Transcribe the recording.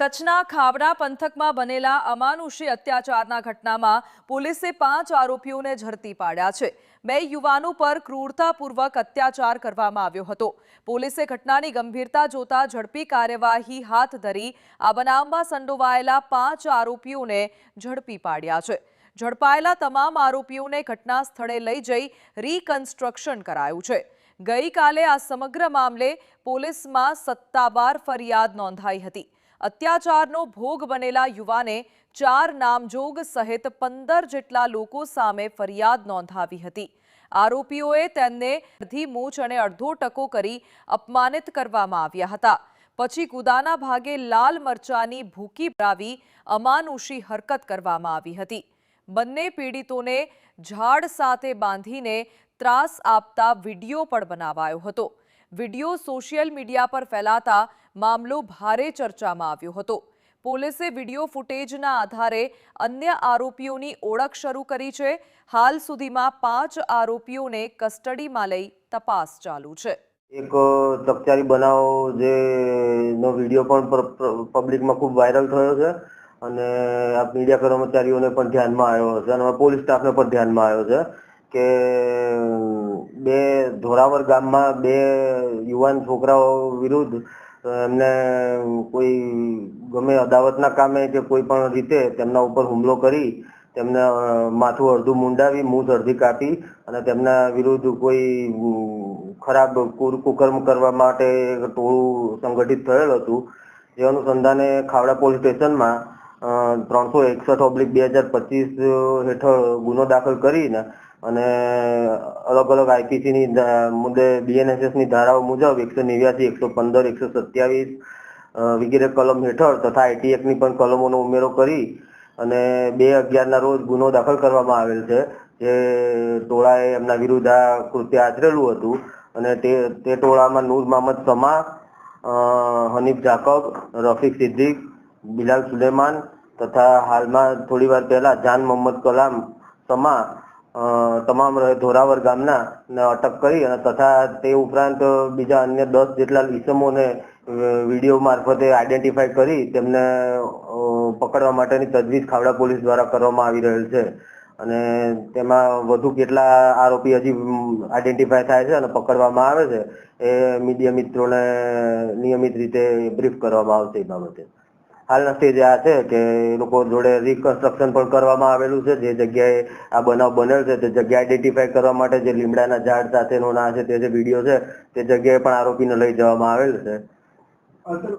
કચ્છના ખાવડા પંથકમાં બનેલા અમાનુષી અત્યાચારના ઘટનામાં પોલીસે પાંચ આરોપીઓને ઝડપી પાડ્યા છે. બે યુવાનો પર ક્રૂરતાપૂર્વક અત્યાચાર કરવામાં આવ્યો હતો. પોલીસે ઘટનાની ગંભીરતા જોતા ઝડપી કાર્યવાહી હાથ ધરી આ બનાવમાં સંડોવાયેલા પાંચ આરોપીઓને ઝડપી પાડ્યા છે. ઝડપાયેલા તમામ આરોપીઓને ઘટના સ્થળે લઈ જઈ રીકન્સ્ટ્રક્શન કરાયું છે. ગઈકાલે આ સમગ્ર મામલે પોલીસમાં સત્તાવાર ફરિયાદ નોંધાઈ હતી. અત્યાચારનો ભોગ બનેલા યુવાને ચાર નામજોગ સહિત પંદર જેટલા લોકો સામે ફરિયાદ નોંધાવી હતી. આરોપીઓએ તેમને અડધી મૂછ અને અડધો ટકો કરી અપમાનિત કરવામાં આવ્યા હતા. પછી કુદાના ભાગે લાલ મરચાની ભૂકી ભરાવી અમાનુષી હરકત કરવામાં આવી હતી. બંને પીડિતોને ઝાડ સાથે બાંધીને ત્રાસ આપતા વીડિયો પણ બનાવાયો હતો. વીડિયો સોશિયલ મીડિયા પર ફેલાતા મામલો ભારે ચર્ચામાં આવ્યો હતો. પોલીસે વીડિયો ફૂટેજના આધારે અન્ય આરોપીઓની ઓળખ શરૂ કરી છે. હાલ સુધીમાં પાંચ આરોપીઓને કસ્ટડીમાં લઈ તપાસ ચાલુ છે. એક ચકચારી બનાવ જે નો વીડિયો પણ પબ્લિકમાં ખૂબ વાયરલ થયો છે અને આ મીડિયા કર્મચારીઓને પણ ધ્યાનમાં આવ્યો છે અને પોલીસ સ્ટાફને પણ ધ્યાનમાં આવ્યો છે. કે, બે ધોરાવર ગામમાં બે યુવાન છોકરાઓ વિરુદ્ધ એમને કોઈ ગમે અદાવતના કામે કે કોઈ પણ રીતે તેમના ઉપર હુમલો કરી, તેમને માથું અડધું મુંડાવી મૂછ અડધી કાપી અને તેમના વિરુદ્ધ કોઈ ખરાબ કુર- કુકર્મ કરવા માટે ટોળું સંગઠિત થયેલ હતું. જે અનુસંધાને ખાવડા પોલીસ સ્ટેશનમાં ત્રણસો એકસઠ ઓબ્લિક બે હજાર પચીસ હેઠળ ગુનો દાખલ કરીને અને અલગ અલગ આઈપીસી ની મુદ્દે બીએનએસએસની ધારાઓ મુજબ એકસો નેવ્યાસી, એકસો પંદર, એકસો સત્યાવીસ વગેરે કલમ હેઠળ તથા આઈટી એક્ટની પણ કલમોનો ઉમેરો કરી અને બે અગિયારના રોજ ગુનો દાખલ કરવામાં આવેલ છે. જે ટોળાએ એમના વિરુદ્ધ આ કૃત્ય આચરેલું હતું અને તે તે ટોળામાં નૂર મહમદ સમા હનીફ જાકબ, રફીક સિદ્દીક, બિલાલ સુલેમાન તથા હાલમાં થોડી વાર પહેલા જાન મોહમ્મદ કલામ સમા તમામ ધોરાવર ગામના અટક કરી અને તથા તે ઉપરાંત બીજા અન્ય દસ જેટલા ઈસમોને અ, વીડિયો મારફતે આઈડેન્ટિફાઈ કરી તેમને પકડવા માટેની તજવીજ ખાવડા પોલીસ દ્વારા કરવામાં આવી રહેલ છે. અને તેમાં વધુ કેટલા આરોપી હજી આઈડેન્ટિફાય થાય છે અને પકડવામાં આવે છે એ મીડિયા મિત્રોને નિયમિત રીતે બ્રીફ કરવામાં આવશે એ બાબતે. હાલના સ્ટેજે આ છે કે લોકો જોડે રિકન્સ્ટ્રક્શન પણ કરવામાં આવેલું છે. જે જગ્યાએ આ બનાવ બનેલ છે તે જગ્યા આઈડેન્ટિફાઈ કરવા માટે જે લીમડાના ઝાડ સાથેનો ના છે, તે જે વીડિયો છે, તે જગ્યાએ પણ આરોપીને લઈ જવામાં આવેલ છે.